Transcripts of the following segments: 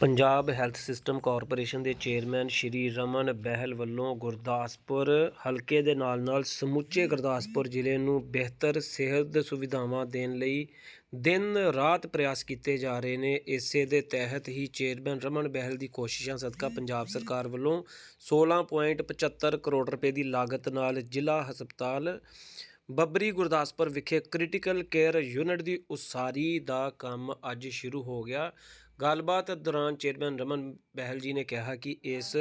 Punjab health system corporation ਦੇ chairman Shri Raman Behl ਵੱਲੋਂ ਗੁਰਦਾਸਪੁਰ ਹਲਕੇ ਦੇ ਨਾਲ ਨਾਲ ਸਮੁੱਚੇ ਗੁਰਦਾਸਪੁਰ ਜ਼ਿਲ੍ਹੇ ਨੂੰ ਬਿਹਤਰ ਸਿਹਤ ਸੁਵਿਧਾਵਾਂ ਦੇਣ ਲਈ ਦਿਨ ਰਾਤ ਪ੍ਰਯਾਸ ਕੀਤੇ ਜਾ ਰਹੇ ਨੇ। ਇਸੇ ਦੇ ਤਹਿਤ ਹੀ ਚੇਅਰਮੈਨ ਰਮਨ ਬਹਿਲ ਦੀ ਕੋਸ਼ਿਸ਼ਾਂ ਸਦਕਾ ਪੰਜਾਬ ਸਰਕਾਰ ਵੱਲੋਂ 16.75 ਕਰੋੜ ਰੁਪਏ ਦੀ ਲਾਗਤ ਨਾਲ ਜ਼ਿਲ੍ਹਾ ਹਸਪਤਾਲ ਬੱਬਰੀ ਗੁਰਦਾਸਪੁਰ ਵਿਖੇ ਕ੍ਰਿਟੀਕਲ ਕੇਅਰ ਯੂਨਿਟ ਦੀ ਉਸਾਰੀ ਦਾ ਕੰਮ ਅੱਜ ਸ਼ੁਰੂ ਹੋ ਗਿਆ। ਗੱਲਬਾਤ ਦੌਰਾਨ ਚੇਅਰਮੈਨ ਰਮਨ ਬਹਿਲ ਜੀ ਨੇ ਕਿਹਾ ਕਿ ਇਸ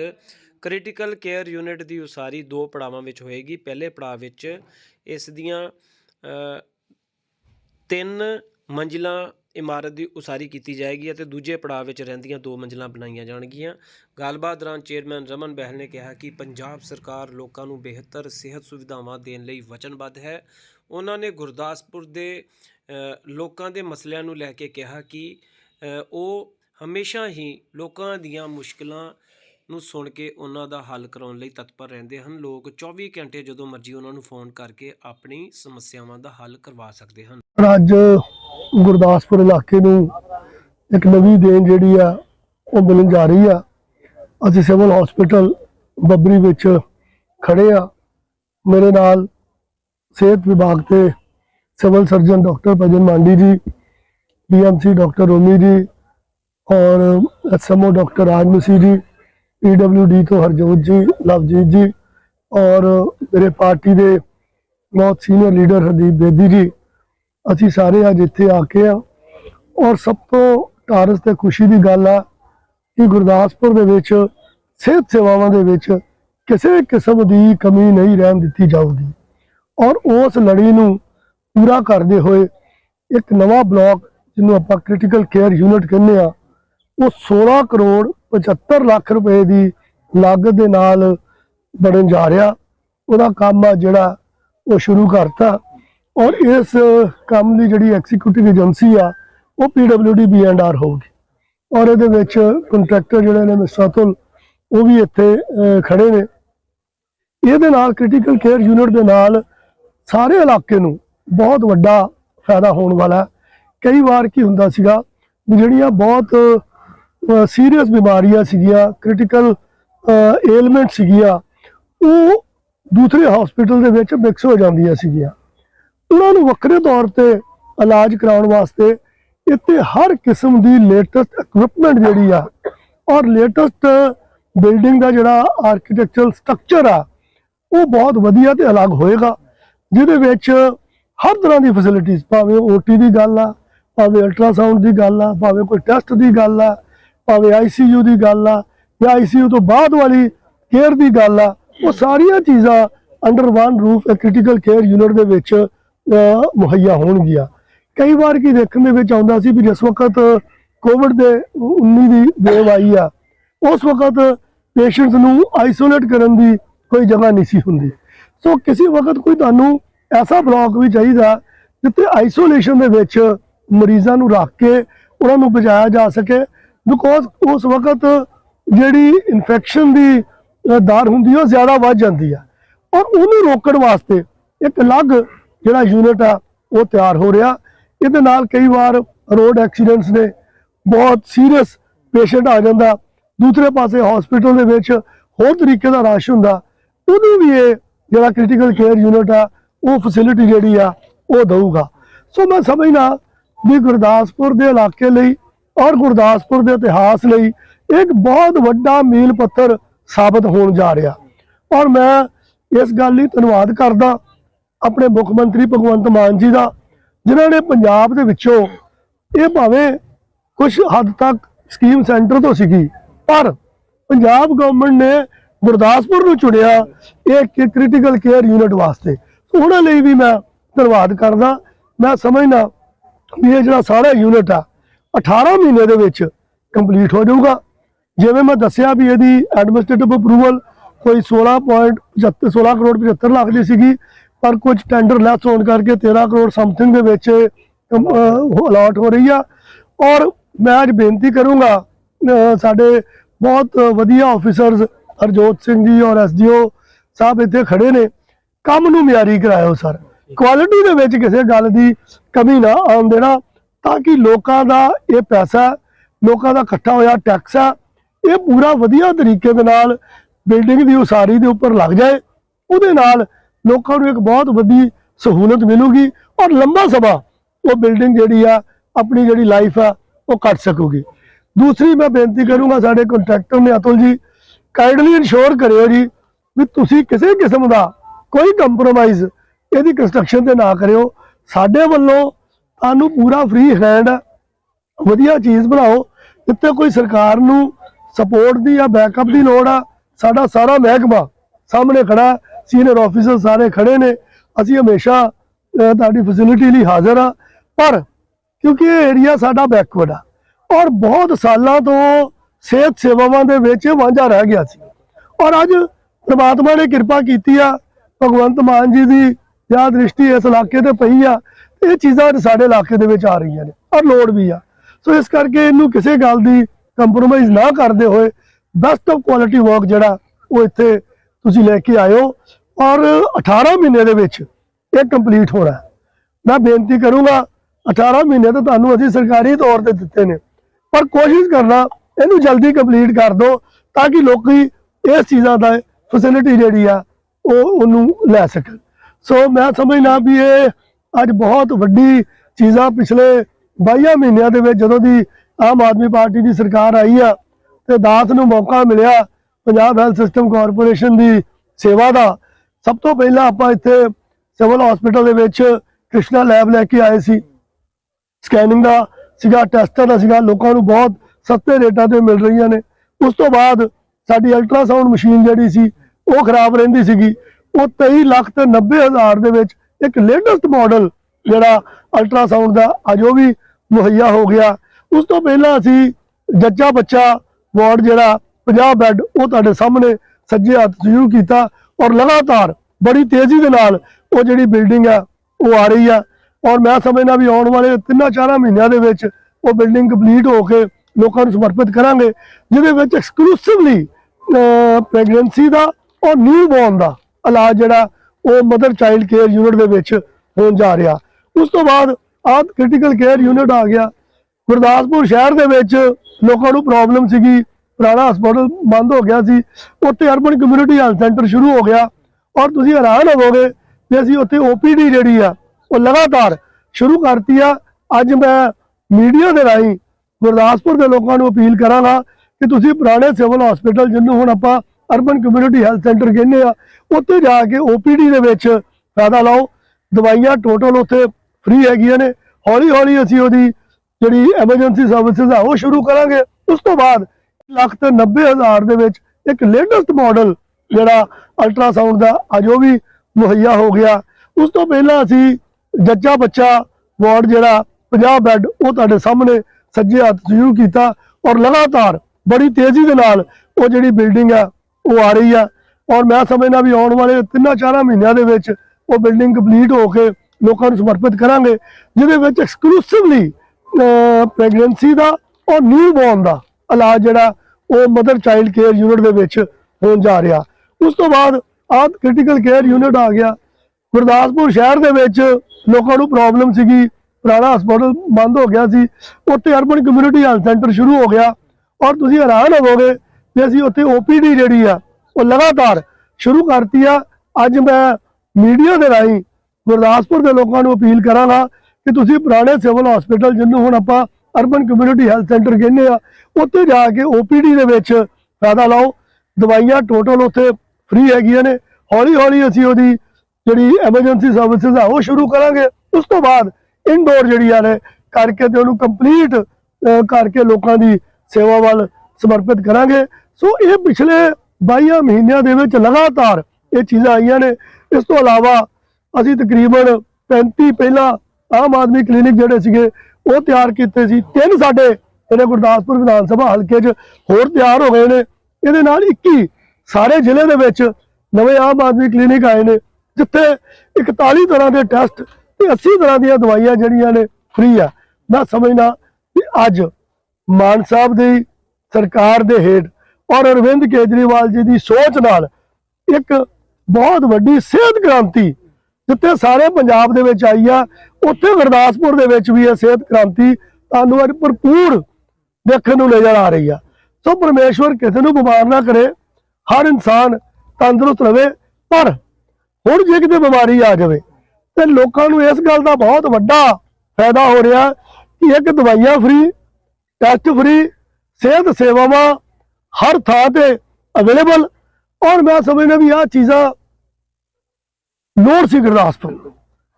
ਕ੍ਰਿਟੀਕਲ ਕੇਅਰ ਯੂਨਿਟ ਦੀ ਉਸਾਰੀ ਦੋ ਪੜਾਵਾਂ ਵਿੱਚ ਹੋਏਗੀ। ਪਹਿਲੇ ਪੜਾਅ ਵਿੱਚ ਇਸ ਦੀਆਂ ਤਿੰਨ ਮੰਜ਼ਿਲਾਂ ਇਮਾਰਤ ਦੀ ਉਸਾਰੀ ਕੀਤੀ ਜਾਏਗੀ ਅਤੇ ਦੂਜੇ ਪੜਾਅ ਵਿੱਚ ਰਹਿੰਦੀਆਂ ਦੋ ਮੰਜ਼ਿਲਾਂ ਬਣਾਈਆਂ ਜਾਣਗੀਆਂ। ਗੱਲਬਾਤ ਦੌਰਾਨ ਚੇਅਰਮੈਨ ਰਮਨ ਬਹਿਲ ਨੇ ਕਿਹਾ ਕਿ ਪੰਜਾਬ ਸਰਕਾਰ ਲੋਕਾਂ ਨੂੰ ਬਿਹਤਰ ਸਿਹਤ ਸੁਵਿਧਾਵਾਂ ਦੇਣ ਲਈ ਵਚਨਬੱਧ ਹੈ। ਉਹਨਾਂ ਨੇ ਗੁਰਦਾਸਪੁਰ ਦੇ ਲੋਕਾਂ ਦੇ ਮਸਲਿਆਂ ਨੂੰ ਲੈ ਕੇ ਕਿਹਾ ਕਿ ਉਹ ਹਮੇਸ਼ਾ ਹੀ ਲੋਕਾਂ ਦੀਆਂ ਮੁਸ਼ਕਲਾਂ ਨੂੰ ਸੁਣ ਕੇ ਉਹਨਾਂ ਦਾ ਹੱਲ ਕਰਾਉਣ ਲਈ ਤਤਪਰ ਰਹਿੰਦੇ ਹਨ। ਲੋਕ 24 ਘੰਟੇ ਜਦੋਂ ਮਰਜ਼ੀ ਉਹਨਾਂ ਨੂੰ ਫੋਨ ਕਰਕੇ ਆਪਣੀ ਸਮੱਸਿਆਵਾਂ ਦਾ ਹੱਲ ਕਰਵਾ ਸਕਦੇ ਹਨ। ਅੱਜ ਗੁਰਦਾਸਪੁਰ ਇਲਾਕੇ ਨੂੰ ਇੱਕ ਨਵੀਂ ਦੇਣ ਜਿਹੜੀ ਆ, ਉਹ ਮਿਲਣ ਜਾ ਰਹੀ ਆ। ਅਸੀਂ ਸਿਵਲ ਹਸਪੀਟਲ ਬੱਬਰੀ ਵਿੱਚ ਖੜੇ ਆ। ਮੇਰੇ ਨਾਲ ਸਿਹਤ ਵਿਭਾਗ ਤੇ ਸਿਵਲ ਸਰਜਨ ਡਾਕਟਰ ਭਜਨ ਮਾਂਡੀ ਜੀ ਡੀਐਮਸੀ ਡਾਕਟਰ ਰੋਮੀ ਜੀ ਔਰ ਐਸਐਮਓ ਡਾਕਟਰ ਰਾਜਮਸੀ ਜੀ ਪੀਡਬਲਯੂਡੀ ਤੋਂ ਹਰਜੋਤ ਜੀ, ਲਵਜੀਤ ਜੀ ਔਰ ਮੇਰੇ ਪਾਰਟੀ ਦੇ ਬਹੁਤ ਸੀਨੀਅਰ ਲੀਡਰ ਹਰਦੀਪ ਬੇਦੀ ਜੀ ਅਸੀਂ ਸਾਰੇ ਅੱਜ ਇੱਥੇ ਆ ਕੇ ਆ ਔਰ ਸਭ ਤੋਂ ਟਾਰਸ ਤੇ ਖੁਸ਼ੀ ਦੀ ਗੱਲ ਆ ਕਿ ਗੁਰਦਾਸਪੁਰ ਦੇ ਵਿੱਚ ਸਿਹਤ ਸੇਵਾਵਾਂ ਦੇ ਵਿੱਚ ਕਿਸੇ ਕਿਸਮ ਦੀ ਕਮੀ ਨਹੀਂ ਰਹਿਣ ਦਿੱਤੀ ਜਾਊਗੀ ਔਰ ਉਸ ਲੜੀ ਨੂੰ ਪੂਰਾ ਕਰਦੇ ਹੋਏ ਇੱਕ ਨਵਾਂ ਬਲਾਕ ਜਿਹਨੂੰ ਆਪਾਂ ਕ੍ਰਿਟੀਕਲ ਕੇਅਰ ਯੂਨਿਟ ਕਹਿੰਦੇ ਆ ਉਹ 16 ਕਰੋੜ 75 ਲੱਖ ਰੁਪਏ ਦੀ ਲਾਗਤ ਦੇ ਨਾਲ ਬਣਨ ਜਾ ਰਿਹਾ। ਉਹਦਾ ਕੰਮ ਆ ਜਿਹੜਾ ਉਹ ਸ਼ੁਰੂ ਕਰਤਾ। ਔਰ ਇਸ ਕੰਮ ਦੀ ਜਿਹੜੀ ਐਗਜ਼ੀਕਿਊਟਿਵ ਏਜੰਸੀ ਆ ਉਹ PWD B&R ਹੋਊਗੀ। ਔਰ ਇਹਦੇ ਵਿੱਚ ਕੰਟਰੈਕਟਰ ਜਿਹੜੇ ਨੇ ਮਿਸਟਰ ਅਤੁਲ ਉਹ ਵੀ ਇੱਥੇ ਅਹ, ਖੜੇ ਨੇ। ਇਹਦੇ ਨਾਲ ਕ੍ਰਿਟੀਕਲ ਕੇਅਰ ਯੂਨਿਟ ਦੇ ਨਾਲ ਸਾਰੇ ਇਲਾਕੇ ਨੂੰ ਬਹੁਤ ਵੱਡਾ ਫਾਇਦਾ ਹੋਣ ਵਾਲਾ ਹੈ। ਕਈ ਵਾਰ ਕੀ ਹੁੰਦਾ ਸੀਗਾ ਵੀ ਜਿਹੜੀਆਂ ਬਹੁਤ ਸੀਰੀਅਸ ਬਿਮਾਰੀਆਂ ਸੀਗੀਆਂ ਕ੍ਰਿਟੀਕਲ ਏਲਮੈਂਟ ਸੀਗੀਆਂ, ਉਹ ਦੂਸਰੇ ਹਸਪੀਟਲ ਦੇ ਵਿੱਚ ਮਿਕਸ ਹੋ ਜਾਂਦੀਆਂ ਸੀਗੀਆਂ। ਉਹਨਾਂ ਨੂੰ ਵੱਖਰੇ ਤੌਰ ਤੇ ਇਲਾਜ ਕਰਾਉਣ ਵਾਸਤੇ ਇੱਥੇ ਹਰ ਕਿਸਮ ਦੀ ਲੇਟੈਸਟ ਇਕਵਿਪਮੈਂਟ ਜਿਹੜੀ ਆ, ਔਰ ਲੇਟੈਸਟ ਬਿਲਡਿੰਗ ਦਾ ਜਿਹੜਾ ਆਰਕੀਟੈਕਚਰਲ ਸਟਰਕਚਰ ਆ, ਉਹ ਬਹੁਤ ਵਧੀਆ ਤੇ ਅਲੱਗ ਹੋਏਗਾ, ਜਿਹਦੇ ਵਿੱਚ ਹਰ ਤਰ੍ਹਾਂ ਦੀ ਫੈਸਿਲਿਟੀਆਂ ਭਾਵੇਂ ਓਟੀ ਦੀ ਗੱਲ ਆ ਭਾਵੇਂ ਅਲਟਰਾਸਾਊਂਡ ਦੀ ਗੱਲ ਆ, ਭਾਵੇਂ ਕੋਈ ਟੈਸਟ ਦੀ ਗੱਲ ਆ, ਭਾਵੇਂ ਆਈਸੀਯੂ ਦੀ ਗੱਲ ਆ, ਜਾਂ ਆਈਸੀਯੂ ਤੋਂ ਬਾਅਦ ਵਾਲੀ ਕੇਅਰ ਦੀ ਗੱਲ ਆ, ਉਹ ਸਾਰੀਆਂ ਚੀਜ਼ਾਂ under one roof critical care unit ਦੇ ਵਿੱਚ ਮੁਹੱਈਆ ਹੋਣਗੀਆਂ। ਕਈ ਵਾਰ ਕੀ ਦੇਖਣ ਦੇ ਵਿੱਚ ਆਉਂਦਾ ਸੀ ਵੀ ਜਿਸ ਵਕਤ ਕੋਵਿਡ ਦੇ 19 ਦੀ ਵੇਵ ਆਈ ਆ, ਉਸ ਵਕਤ ਪੇਸ਼ੈਂਟਸ ਨੂੰ ਆਈਸੋਲੇਟ ਕਰਨ ਦੀ ਕੋਈ ਜਗ੍ਹਾ ਨਹੀਂ ਸੀ ਹੁੰਦੀ। ਸੋ ਕਿਸੇ ਵਕਤ ਕੋਈ ਤੁਹਾਨੂੰ ਐਸਾ ਬਲਾਕ ਵੀ ਚਾਹੀਦਾ ਜਿੱਥੇ ਆਈਸੋਲੇਸ਼ਨ ਦੇ ਵਿੱਚ ਮਰੀਜ਼ਾਂ ਨੂੰ ਰੱਖ ਕੇ ਉਹਨਾਂ ਨੂੰ ਬਚਾਇਆ ਜਾ ਸਕੇ। ਬਿਕੋਜ਼ ਉਸ ਵਕਤ ਜਿਹੜੀ ਇਨਫੈਕਸ਼ਨ ਦੀ ਦਰ ਹੁੰਦੀ ਉਹ ਜ਼ਿਆਦਾ ਵੱਧ ਜਾਂਦੀ ਆ। ਔਰ ਉਹਨੂੰ ਰੋਕਣ ਵਾਸਤੇ ਇੱਕ ਅਲੱਗ ਜਿਹੜਾ ਯੂਨਿਟ ਆ, ਉਹ ਤਿਆਰ ਹੋ ਰਿਹਾ। ਇਹਦੇ ਨਾਲ ਕਈ ਵਾਰ ਰੋਡ ਐਕਸੀਡੈਂਟਸ ਨੇ ਬਹੁਤ ਸੀਰੀਅਸ ਪੇਸ਼ੈਂਟ ਆ ਜਾਂਦਾ। ਦੂਸਰੇ ਪਾਸੇ ਹਸਪੀਟਲ ਦੇ ਵਿੱਚ ਹੋਰ ਤਰੀਕੇ ਦਾ ਰਸ਼ ਹੁੰਦਾ। ਉਹਨੂੰ ਵੀ ਇਹ ਜਿਹੜਾ ਕ੍ਰਿਟੀਕਲ ਕੇਅਰ ਯੂਨਿਟ ਆ, ਉਹ ਫੈਸਿਲਿਟੀ ਜਿਹੜੀ ਆ, ਉਹ ਦਊਗਾ। ਸੋ ਮੈਂ ਸਮਝਦਾ ਵੀ ਗੁਰਦਾਸਪੁਰ ਦੇ ਇਲਾਕੇ ਲਈ ਔਰ ਗੁਰਦਾਸਪੁਰ ਦੇ ਇਤਿਹਾਸ ਲਈ ਇੱਕ ਬਹੁਤ ਵੱਡਾ ਮੀਲ ਪੱਥਰ ਸਾਬਤ ਹੋਣ ਜਾ ਰਿਹਾ। ਔਰ ਮੈਂ ਇਸ ਗੱਲ ਲਈ ਧੰਨਵਾਦ ਕਰਦਾ ਆਪਣੇ ਮੁੱਖ ਮੰਤਰੀ ਭਗਵੰਤ ਮਾਨ ਜੀ ਦਾ, ਜਿਨ੍ਹਾਂ ਨੇ ਪੰਜਾਬ ਦੇ ਵਿੱਚੋਂ ਇਹ ਭਾਵੇਂ ਕੁਝ ਹੱਦ ਤੱਕ ਸਕੀਮ ਸੈਂਟਰ ਤੋਂ ਸੀਗੀ, ਪਰ ਪੰਜਾਬ ਗਵਰਨਮੈਂਟ ਨੇ ਗੁਰਦਾਸਪੁਰ ਨੂੰ ਚੁਣਿਆ ਇਹ ਕ੍ਰਿਟੀਕਲ ਕੇਅਰ ਯੂਨਿਟ ਵਾਸਤੇ। ਉਹਨਾਂ ਲਈ ਵੀ ਮੈਂ ਧੰਨਵਾਦ ਕਰਦਾ। ਮੈਂ ਸਮਝਦਾ ਵੀ ਇਹ ਜਿਹੜਾ ਸਾਰਾ ਯੂਨਿਟ ਆ 18 ਮਹੀਨੇ ਦੇ ਵਿੱਚ ਕੰਪਲੀਟ ਹੋ ਜਾਊਗਾ। ਜਿਵੇਂ ਮੈਂ ਦੱਸਿਆ ਵੀ ਇਹਦੀ ਐਡਮਿਨਿਸਟ੍ਰੇਟਿਵ ਅਪਰੂਵਲ ਕੋਈ 16.75 16 ਕਰੋੜ 75 ਲੱਖ ਦੀ ਸੀਗੀ, ਪਰ ਕੁਝ ਟੈਂਡਰ ਲੈਸ ਹੋਣ ਕਰਕੇ 13 ਕਰੋੜ ਸਮਥਿੰਗ ਦੇ ਵਿੱਚ ਅਲਾਟ ਹੋ ਰਹੀ ਆ। ਔਰ ਮੈਂ ਅੱਜ ਬੇਨਤੀ ਕਰੂੰਗਾ ਸਾਡੇ ਬਹੁਤ ਵਧੀਆ ਆਫੀਸਰਸ ਹਰਜੋਤ ਸਿੰਘ ਜੀ ਔਰ ਐਸਡੀਓ ਸਾਹਿਬ ਇੱਥੇ ਖੜੇ ਨੇ। ਕੰਮ ਨੂੰ ਮਿਆਰੀ ਕਰਾਇਓ ਸਰ ਕੁਆਲਿਟੀ ਦੇ ਵਿੱਚ ਕਿਸੇ ਗੱਲ ਦੀ ਕਮੀ ਨਾ ਆਉਣ ਦੇਣਾ, ਤਾਂ ਕਿ ਲੋਕਾਂ ਦਾ ਇਹ ਪੈਸਾ, ਲੋਕਾਂ ਦਾ ਇਕੱਠਾ ਹੋਇਆ ਟੈਕਸ ਆ, ਇਹ ਪੂਰਾ ਵਧੀਆ ਤਰੀਕੇ ਦੇ ਨਾਲ ਬਿਲਡਿੰਗ ਦੀ ਉਸਾਰੀ ਦੇ ਉੱਪਰ ਲੱਗ ਜਾਏ। ਉਹਦੇ ਨਾਲ ਲੋਕਾਂ ਨੂੰ ਇੱਕ ਬਹੁਤ ਵੱਡੀ ਸਹੂਲਤ ਮਿਲੂਗੀ ਔਰ ਲੰਬਾ ਸਮਾਂ ਉਹ ਬਿਲਡਿੰਗ ਜਿਹੜੀ ਆ, ਆਪਣੀ ਜਿਹੜੀ ਲਾਈਫ ਆ, ਉਹ ਕੱਟ ਸਕੂਗੀ। ਦੂਸਰੀ ਮੈਂ ਬੇਨਤੀ ਕਰੂੰਗਾ ਸਾਡੇ ਕੰਟਰੈਕਟਰ ਨੇ ਅਤੁਲ ਜੀ ਕਾਈਂਡਲੀ ਇਨਸ਼ੋਰ ਕਰਿਓ ਜੀ ਵੀ ਤੁਸੀਂ ਕਿਸੇ ਕਿਸਮ ਦਾ ਕੋਈ ਕੰਪਰੋਮਾਈਜ਼ ਇਹਦੀ ਕੰਸਟਰਕਸ਼ਨ ਤੇ ਨਾ ਕਰਿਓ। ਸਾਡੇ ਵੱਲੋਂ ਤੁਹਾਨੂੰ ਪੂਰਾ ਫ੍ਰੀ ਹੈਂਡ ਵਧੀਆ ਚੀਜ਼ ਬਣਾਓ ਇੱਥੇ ਕੋਈ ਸਰਕਾਰ ਨੂੰ ਸਪੋਰਟ ਦੀ ਜਾਂ ਬੈਕਅਪ ਦੀ ਲੋੜ ਆ, ਸਾਡਾ ਸਾਰਾ ਮਹਿਕਮਾ ਸਾਹਮਣੇ ਖੜਾ ਸੀਨੀਅਰ ਆਫੀਸਰ ਸਾਰੇ ਖੜੇ ਨੇ, ਅਸੀਂ ਹਮੇਸ਼ਾ ਤੁਹਾਡੀ ਫੈਸਿਲਿਟੀ ਲਈ ਹਾਜ਼ਰ ਆ। ਪਰ ਕਿਉਂਕਿ ਇਹ ਏਰੀਆ ਸਾਡਾ ਬੈਕਵਰਡ ਆ, ਔਰ ਬਹੁਤ ਸਾਲਾਂ ਤੋਂ ਸਿਹਤ ਸੇਵਾਵਾਂ ਦੇ ਵਿੱਚ ਵਾਂਝਾ ਰਹਿ ਗਿਆ ਸੀ। ਔਰ ਅੱਜ ਪ੍ਰਮਾਤਮਾ ਨੇ ਕਿਰਪਾ ਕੀਤੀ ਆ, ਭਗਵੰਤ ਮਾਨ ਜੀ ਦੀ ਜਾਂ ਦ੍ਰਿਸ਼ਟੀ ਇਸ ਇਲਾਕੇ ਤੇ ਪਈ ਆ ਇਹ ਚੀਜ਼ਾਂ ਸਾਡੇ ਇਲਾਕੇ ਦੇ ਵਿੱਚ ਆ ਰਹੀਆਂ ਨੇ ਔਰ ਲੋੜ ਵੀ ਆ। ਸੋ ਇਸ ਕਰਕੇ ਇਹਨੂੰ ਕਿਸੇ ਗੱਲ ਦੀ ਕੰਪਰੋਮਾਈਜ਼ ਨਾ ਕਰਦੇ ਹੋਏ ਬੈਸਟ ਆਫ ਕੁਆਲਿਟੀ ਵਰਕ ਜਿਹੜਾ ਉਹ ਇੱਥੇ ਤੁਸੀਂ ਲੈ ਕੇ ਆਇਓ, ਔਰ 18 ਮਹੀਨੇ ਦੇ ਵਿੱਚ ਇਹ ਕੰਪਲੀਟ ਹੋਣਾ ਮੈਂ ਬੇਨਤੀ ਕਰੂੰਗਾ 18 ਮਹੀਨੇ ਤਾਂ ਤੁਹਾਨੂੰ ਅਸੀਂ ਸਰਕਾਰੀ ਤੌਰ ਤੇ ਦਿੱਤੇ ਨੇ, ਪਰ ਕੋਸ਼ਿਸ਼ ਕਰਨਾ, ਇਹਨੂੰ ਜਲਦੀ ਕੰਪਲੀਟ ਕਰ ਦਿਓ, ਤਾਂ ਕਿ ਲੋਕੀ ਇਸ ਚੀਜ਼ਾਂ ਦਾ ਫੈਸਿਲਿਟੀ ਜਿਹੜੀ ਆ, ਉਹ ਉਹਨੂੰ ਲੈ ਸਕਣ। ਸੋ ਮੈਂ ਸਮਝਣਾ ਵੀ ਇਹ ਅੱਜ ਬਹੁਤ ਵੱਡੀ ਚੀਜ਼ਾਂ ਪਿਛਲੇ 22 ਮਹੀਨਿਆਂ ਦੇ ਵਿੱਚ ਜਦੋਂ ਦੀ ਆਮ ਆਦਮੀ ਪਾਰਟੀ ਦੀ ਸਰਕਾਰ ਆਈ ਆ ਤੇ ਦਾਸ ਨੂੰ ਮੌਕਾ ਮਿਲਿਆ ਪੰਜਾਬ ਹੈਲਥ ਸਿਸਟਮ ਕਾਰਪੋਰੇਸ਼ਨ ਦੀ ਸੇਵਾ ਦਾ। ਸਭ ਤੋਂ ਪਹਿਲਾਂ ਆਪਾਂ ਇੱਥੇ ਸਿਵਲ ਹਸਪੀਟਲ ਦੇ ਵਿੱਚ ਕ੍ਰਿਸ਼ਨਾ ਲੈਬ ਲੈ ਕੇ ਆਏ ਸੀ। ਸਕੈਨਿੰਗ ਦਾ ਸੀਗਾ, ਟੈਸਟਾਂ ਦਾ ਸੀਗਾ, ਲੋਕਾਂ ਨੂੰ ਬਹੁਤ ਸਸਤੇ ਰੇਟਾਂ ਤੇ ਮਿਲ ਰਹੀਆਂ ਨੇ। ਉਸ ਤੋਂ ਬਾਅਦ ਸਾਡੀ ਅਲਟਰਾਸਾਊਂਡ ਮਸ਼ੀਨ ਜਿਹੜੀ ਸੀ, ਉਹ ਖਰਾਬ ਰਹਿੰਦੀ ਸੀਗੀ। ਉਹ 23 ਲੱਖ ਤੇ 90 ਹਜ਼ਾਰ ਦੇ ਵਿੱਚ ਇੱਕ ਲੇਟੈਸਟ ਮਾਡਲ ਜਿਹੜਾ ਅਲਟਰਾਸਾਊਂਡ ਦਾ ਅੱਜ ਉਹ ਵੀ ਮੁਹੱਈਆ ਹੋ ਗਿਆ। ਉਸ ਤੋਂ ਪਹਿਲਾਂ ਅਸੀਂ ਜੱਜਾ ਬੱਚਾ ਵਾਰਡ ਜਿਹੜਾ 50 ਬੈੱਡ ਉਹ ਤੁਹਾਡੇ ਸਾਹਮਣੇ ਸੱਜੇ ਹੱਥ ਸ਼ੁਰੂ ਕੀਤਾ ਔਰ ਲਗਾਤਾਰ ਬੜੀ ਤੇਜ਼ੀ ਦੇ ਨਾਲ ਉਹ ਜਿਹੜੀ ਬਿਲਡਿੰਗ ਆ, ਉਹ ਆ ਰਹੀ ਆ। ਔਰ ਮੈਂ ਸਮਝਦਾ ਵੀ ਆਉਣ ਵਾਲੇ ਤਿੰਨਾਂ ਚਾਰਾਂ ਮਹੀਨਿਆਂ ਦੇ ਵਿੱਚ ਉਹ ਬਿਲਡਿੰਗ ਕੰਪਲੀਟ ਹੋ ਕੇ ਲੋਕਾਂ ਨੂੰ ਸਮਰਪਿਤ ਕਰਾਂਗੇ, ਜਿਹਦੇ ਵਿੱਚ ਐਕਸਕਲੂਸਿਵਲੀ ਪ੍ਰੈਗਨੈਂਸੀ ਦਾ ਔਰ ਨਿਊ ਬੋਰਨ ਦਾ। ਇਲਾਜ ਜਿਹੜਾ ਉਹ ਮਦਰ ਚਾਈਲਡ ਕੇਅਰ ਯੂਨਿਟ ਦੇ ਵਿੱਚ ਹੋਣ ਜਾ ਰਿਹਾ। ਉਸ ਤੋਂ ਬਾਅਦ ਆਦ ਕ੍ਰਿਟੀਕਲ ਕੇਅਰ ਯੂਨਿਟ ਆ ਗਿਆ। ਗੁਰਦਾਸਪੁਰ ਸ਼ਹਿਰ ਦੇ ਵਿੱਚ ਲੋਕਾਂ ਨੂੰ ਪ੍ਰੋਬਲਮ ਸੀਗੀ। ਪੁਰਾਣਾ ਹਸਪਤਾਲ ਬੰਦ ਹੋ ਗਿਆ ਸੀ। ਉੱਥੇ ਅਰਬਨ ਕਮਿਊਨਿਟੀ ਹੈਲਥ ਸੈਂਟਰ ਸ਼ੁਰੂ ਹੋ ਗਿਆ। ਔਰ ਤੁਸੀਂ ਹੈਰਾਨ ਹੋਵੋਗੇ ਕਿ ਅਸੀਂ ਉੱਥੇ ਓਪੀਡੀ ਜਿਹੜੀ ਆ, ਉਹ ਲਗਾਤਾਰ ਸ਼ੁਰੂ ਕਰਤੀ ਆ। ਅੱਜ ਮੈਂ ਮੀਡੀਆ ਦੇ ਰਾਹੀਂ ਗੁਰਦਾਸਪੁਰ ਦੇ ਲੋਕਾਂ ਨੂੰ ਅਪੀਲ ਕਰਾਂਗਾ ਕਿ ਤੁਸੀਂ ਪੁਰਾਣੇ ਸਿਵਲ ਹਸਪੀਟਲ ਜਿਹਨੂੰ ਹੁਣ ਆਪਾਂ ਅਰਬਨ ਕਮਿਊਨਿਟੀ ਹੈਲਥ ਸੈਂਟਰ ਕਹਿੰਦੇ ਆ ਉੱਥੇ ਜਾ ਕੇ ਓਪੀਡੀ ਦੇ ਵਿੱਚ ਫਾਇਦਾ ਲਓ। ਦਵਾਈਆਂ ਟੋਟਲ ਉੱਥੇ ਫ੍ਰੀ ਹੈਗੀਆਂ ਨੇ। ਹੌਲੀ ਹੌਲੀ ਅਸੀਂ ਉਹਦੀ ਜਿਹੜੀ ਐਮਰਜੈਂਸੀ ਸਰਵਿਸਿਜ਼ ਆ, ਉਹ ਸ਼ੁਰੂ ਕਰਾਂਗੇ। ਉਸ ਤੋਂ ਬਾਅਦ ਲੱਖ ਤੇ 90 ਹਜ਼ਾਰ ਦੇ ਵਿੱਚ ਇੱਕ ਲੇਟੈਸਟ ਮਾਡਲ ਜਿਹੜਾ ਅਲਟਰਾਸਾਊਂਡ ਦਾ, ਅੱਜ ਉਹ ਵੀ ਮੁਹੱਈਆ ਹੋ ਗਿਆ। ਉਸ ਤੋਂ ਪਹਿਲਾਂ ਅਸੀਂ ਜੱਜਾ ਬੱਚਾ ਵਾਰਡ ਜਿਹੜਾ 50 ਬੈੱਡ, ਉਹ ਤੁਹਾਡੇ ਸਾਹਮਣੇ ਸੱਜੇ ਹੱਥ ਸ਼ੁਰੂ ਕੀਤਾ। ਔਰ ਲਗਾਤਾਰ ਬੜੀ ਤੇਜ਼ੀ ਦੇ ਨਾਲ ਉਹ ਜਿਹੜੀ ਬਿਲਡਿੰਗ ਆ, ਉਹ ਆ ਰਹੀ ਆ। ਔਰ ਮੈਂ ਸਮਝਦਾ ਵੀ ਆਉਣ ਵਾਲੇ ਤਿੰਨਾਂ ਚਾਰਾਂ ਮਹੀਨਿਆਂ ਦੇ ਵਿੱਚ ਉਹ ਬਿਲਡਿੰਗ ਕੰਪਲੀਟ ਹੋ ਕੇ ਲੋਕਾਂ ਨੂੰ ਸਮਰਪਿਤ ਕਰਾਂਗੇ, ਜਿਹਦੇ ਵਿੱਚ ਐਕਸਕਲੂਸਿਵਲੀ ਪ੍ਰੈਗਨੈਂਸੀ ਦਾ ਔਰ ਨਿਊ ਬੋਰਨ ਦਾ ਇਲਾਜ ਜਿਹੜਾ ਉਹ ਮਦਰ ਚਾਈਲਡ ਕੇਅਰ ਯੂਨਿਟ ਦੇ ਵਿੱਚ ਹੋਣ ਜਾ ਰਿਹਾ। ਉਸ ਤੋਂ ਬਾਅਦ ਆਦ ਕ੍ਰਿਟੀਕਲ ਕੇਅਰ ਯੂਨਿਟ ਆ ਗਿਆ। ਗੁਰਦਾਸਪੁਰ ਸ਼ਹਿਰ ਦੇ ਵਿੱਚ ਲੋਕਾਂ ਨੂੰ ਪ੍ਰੋਬਲਮ ਸੀਗੀ। ਪੁਰਾਣਾ ਹਸਪਤਾਲ ਬੰਦ ਹੋ ਗਿਆ ਸੀ। ਉੱਥੇ ਅਰਬਨ ਕਮਿਊਨਿਟੀ ਹੈਲਥ ਸੈਂਟਰ ਸ਼ੁਰੂ ਹੋ ਗਿਆ। ਔਰ ਤੁਸੀਂ ਹੈਰਾਨ ਹੋਵੋਗੇ ਕਿ ਅਸੀਂ ਉੱਥੇ ਓਪੀਡੀ ਜਿਹੜੀ ਆ ਉਹ ਲਗਾਤਾਰ ਸ਼ੁਰੂ ਕਰਤੀ ਆ। ਅੱਜ ਮੈਂ ਮੀਡੀਆ ਦੇ ਰਾਹੀਂ ਗੁਰਦਾਸਪੁਰ ਦੇ ਲੋਕਾਂ ਨੂੰ ਅਪੀਲ ਕਰਾਂਗਾ ਕਿ ਤੁਸੀਂ ਪੁਰਾਣੇ ਸਿਵਲ ਹਸਪੀਟਲ ਜਿਹਨੂੰ ਹੁਣ ਆਪਾਂ ਅਰਬਨ ਕਮਿਊਨਿਟੀ ਹੈਲਥ ਸੈਂਟਰ ਕਹਿੰਦੇ ਆ, ਉੱਥੇ ਜਾ ਕੇ ਓਪੀਡੀ ਦੇ ਵਿੱਚ ਫਾਇਦਾ ਲਓ। ਦਵਾਈਆਂ ਟੋਟਲ ਉੱਥੇ ਫ੍ਰੀ ਹੈਗੀਆਂ ਨੇ। ਹੌਲੀ ਹੌਲੀ ਅਸੀਂ ਉਹਦੀ ਜਿਹੜੀ ਐਮਰਜੈਂਸੀ ਸਰਵਿਸਿਜ਼ ਆ, ਉਹ ਸ਼ੁਰੂ ਕਰਾਂਗੇ। ਉਸ ਤੋਂ ਬਾਅਦ ਇਨਡੋਰ ਜਿਹੜੀ ਆ ਨੇ, ਕਰਕੇ ਤੇ ਉਹਨੂੰ ਕੰਪਲੀਟ ਕਰਕੇ ਲੋਕਾਂ ਦੀ ਸੇਵਾ ਵੱਲ ਸਮਰਪਿਤ ਕਰਾਂਗੇ। ਸੋ ਇਹ ਪਿਛਲੇ 22 ਮਹੀਨਿਆਂ ਦੇ ਵਿੱਚ ਲਗਾਤਾਰ ਇਹ ਚੀਜ਼ਾਂ ਆਈਆਂ ਨੇ। ਇਸ ਤੋਂ ਇਲਾਵਾ ਅਸੀਂ ਤਕਰੀਬਨ 35 ਪਹਿਲਾਂ ਆਮ ਆਦਮੀ ਕਲੀਨਿਕ ਜਿਹੜੇ ਸੀਗੇ, ਉਹ ਤਿਆਰ ਕੀਤੇ ਸੀ। ਤਿੰਨ ਸਾਡੇ ਜਿਹੜੇ ਗੁਰਦਾਸਪੁਰ ਵਿਧਾਨ ਸਭਾ ਹਲਕੇ 'ਚ ਹੋਰ ਤਿਆਰ ਹੋ ਗਏ ਨੇ। ਇਹਦੇ ਨਾਲ 21 ਸਾਰੇ ਜ਼ਿਲ੍ਹੇ ਦੇ ਵਿੱਚ ਨਵੇਂ ਆਮ ਆਦਮੀ ਕਲੀਨਿਕ ਆਏ ਨੇ, ਜਿੱਥੇ 41 ਤਰ੍ਹਾਂ ਦੇ ਟੈਸਟ ਤੇ 80 ਤਰ੍ਹਾਂ ਦੀਆਂ ਦਵਾਈਆਂ ਜਿਹੜੀਆਂ ਨੇ ਫ੍ਰੀ ਆ। ਮੈਂ ਸਮਝਦਾ ਕਿ ਅੱਜ ਮਾਨ ਸਾਹਿਬ ਦੀ ਸਰਕਾਰ ਦੇ ਹੇਠ ਔਰ ਅਰਵਿੰਦ ਕੇਜਰੀਵਾਲ ਜੀ ਦੀ ਸੋਚ ਨਾਲ ਇੱਕ ਬਹੁਤ ਵੱਡੀ ਸਿਹਤ ਕ੍ਰਾਂਤੀ ਜਿੱਥੇ ਸਾਰੇ ਪੰਜਾਬ ਦੇ ਵਿੱਚ ਆਈ ਆ, ਉੱਥੇ ਗੁਰਦਾਸਪੁਰ ਦੇ ਵਿੱਚ ਵੀ ਇਹ ਸਿਹਤ ਕ੍ਰਾਂਤੀ ਤੁਹਾਨੂੰ ਅੱਜ ਭਰਪੂਰ ਦੇਖਣ ਨੂੰ ਨਜ਼ਰ ਆ ਰਹੀ ਆ। ਸੋ ਪਰਮੇਸ਼ਵਰ ਕਿਸੇ ਨੂੰ ਬਿਮਾਰ ਨਾ ਕਰੇ, ਹਰ ਇਨਸਾਨ ਤੰਦਰੁਸਤ ਰਵੇ, ਪਰ ਹੁਣ ਜੇ ਕਿਤੇ ਬਿਮਾਰੀ ਆ ਜਾਵੇ, ਤੇ ਲੋਕਾਂ ਨੂੰ ਇਸ ਗੱਲ ਦਾ ਬਹੁਤ ਵੱਡਾ ਫਾਇਦਾ ਹੋ ਰਿਹਾ ਕਿ ਇੱਕ ਦਵਾਈਆਂ ਫ੍ਰੀ ਟੈਸਟ ਫ੍ਰੀ ਸਿਹਤ ਸੇਵਾਵਾਂ ਹਰ ਥਾਂ ਤੇ ਅਵੇਲੇਬਲ ਔਰ ਮੈਂ ਸਮਝਦਾ ਵੀ ਆਹ ਚੀਜ਼ਾਂ ਲੋੜ ਸੀ ਗੁਰਦਾਸਪੁਰ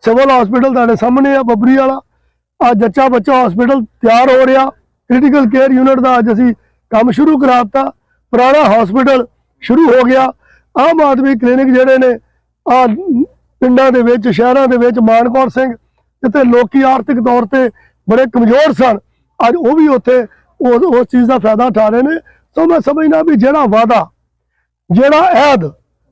ਸਿਵਲ ਹਸਪੀਟਲ ਤੁਹਾਡੇ ਸਾਹਮਣੇ ਆ, ਬੱਬਰੀ ਵਾਲਾ। ਆ ਜੱਚਾ ਬੱਚਾ ਹਸਪੀਟਲ ਤਿਆਰ ਹੋ ਰਿਹਾ। ਕ੍ਰਿਟੀਕਲ ਕੇਅਰ ਯੂਨਿਟ ਦਾ ਅੱਜ ਅਸੀਂ ਕੰਮ ਸ਼ੁਰੂ ਕਰਾਤਾ। ਪੁਰਾਣਾ ਹਸਪੀਟਲ ਸ਼ੁਰੂ ਹੋ ਗਿਆ। ਆਮ ਆਦਮੀ ਕਲੀਨਿਕ ਜਿਹੜੇ ਨੇ ਆ ਪਿੰਡਾਂ ਦੇ ਵਿੱਚ, ਸ਼ਹਿਰਾਂ ਦੇ ਵਿੱਚ, ਮਾਨਕੌਰ ਸਿੰਘ, ਜਿੱਥੇ ਲੋਕੀ ਆਰਥਿਕ ਤੌਰ ਤੇ ਬੜੇ ਕਮਜ਼ੋਰ ਸਨ, ਅੱਜ ਉਹ ਵੀ ਉੱਥੇ ਉਸ ਉਸ ਚੀਜ਼ ਦਾ ਫਾਇਦਾ ਉਠਾ ਰਹੇ ਨੇ। ਸੋ ਮੈਂ ਸਮਝਦਾ ਵੀ ਜਿਹੜਾ ਵਾਅਦਾ ਜਿਹੜਾ ਐਦ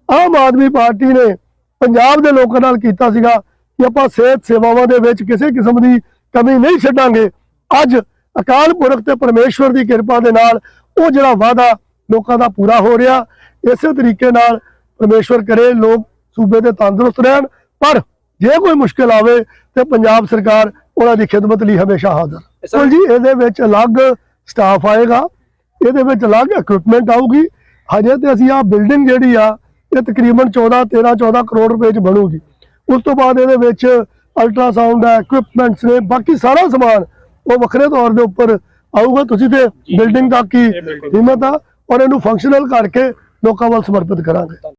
ਆਮ ਆਦਮੀ ਪਾਰਟੀ ਨੇ ਪੰਜਾਬ ਦੇ ਲੋਕਾਂ ਨਾਲ ਕੀਤਾ ਸੀਗਾ ਕਿ ਆਪਾਂ ਸਿਹਤ ਸੇਵਾਵਾਂ ਦੇ ਵਿੱਚ ਕਿਸੇ ਕਿਸਮ ਦੀ ਕਮੀ ਨਹੀਂ ਛੱਡਾਂਗੇ ਅੱਜ ਅਕਾਲ ਪੁਰਖ ਤੇ ਪਰਮੇਸ਼ਵਰ ਦੀ ਕਿਰਪਾ ਦੇ ਨਾਲ ਉਹ ਜਿਹੜਾ ਵਾਅਦਾ ਲੋਕਾਂ ਦਾ ਪੂਰਾ ਹੋ ਰਿਹਾ ਇਸੇ ਤਰੀਕੇ ਨਾਲ ਪਰਮੇਸ਼ਵਰ ਕਰੇ ਲੋਕ ਸੂਬੇ ਦੇ ਤੰਦਰੁਸਤ ਰਹਿਣ ਪਰ ਜੇ ਕੋਈ ਮੁਸ਼ਕਲ ਆਵੇ ਤੇ ਪੰਜਾਬ ਸਰਕਾਰ ਉਹਨਾਂ ਦੀ ਖਿਦਮਤ ਲਈ ਹਮੇਸ਼ਾ ਹਾਜ਼ਰ। ਸੋ ਜੀ ਇਹਦੇ ਵਿੱਚ ਅਲੱਗ ਸਟਾਫ ਆਏਗਾ ਇਹਦੇ ਵਿੱਚ ਅਲੱਗ ਇਕਵਿਪਮੈਂਟ ਆਊਗੀ। ਹਜੇ ਤੇ ਅਸੀਂ ਆ ਬਿਲਡਿੰਗ ਜਿਹੜੀ ਆ ਇਹ ਤਕਰੀਬਨ 14 13 14 ਕਰੋੜ ਰੁਪਏ ਚ ਬਣੂਗੀ। ਉਸ ਤੋਂ ਬਾਅਦ ਇਹਦੇ ਵਿੱਚ ਅਲਟਰਾਸਾਊਂਡ ਹੈ ਇਕਵਿਪਮੈਂਟਸ ਨੇ ਬਾਕੀ ਸਾਰਾ ਸਮਾਨ ਉਹ ਵੱਖਰੇ ਤੌਰ ਦੇ ਉੱਪਰ ਆਊਗਾ। ਤੁਸੀਂ ਤੇ ਬਿਲਡਿੰਗ ਤੱਕ ਹੀ ਹਿੰਮਤ ਆ ਔਰ ਇਹਨੂੰ ਫੰਕਸ਼ਨਲ ਕਰਕੇ ਲੋਕਾਂ ਵੱਲ ਸਮਰਪਿਤ ਕਰਾਂਗੇ।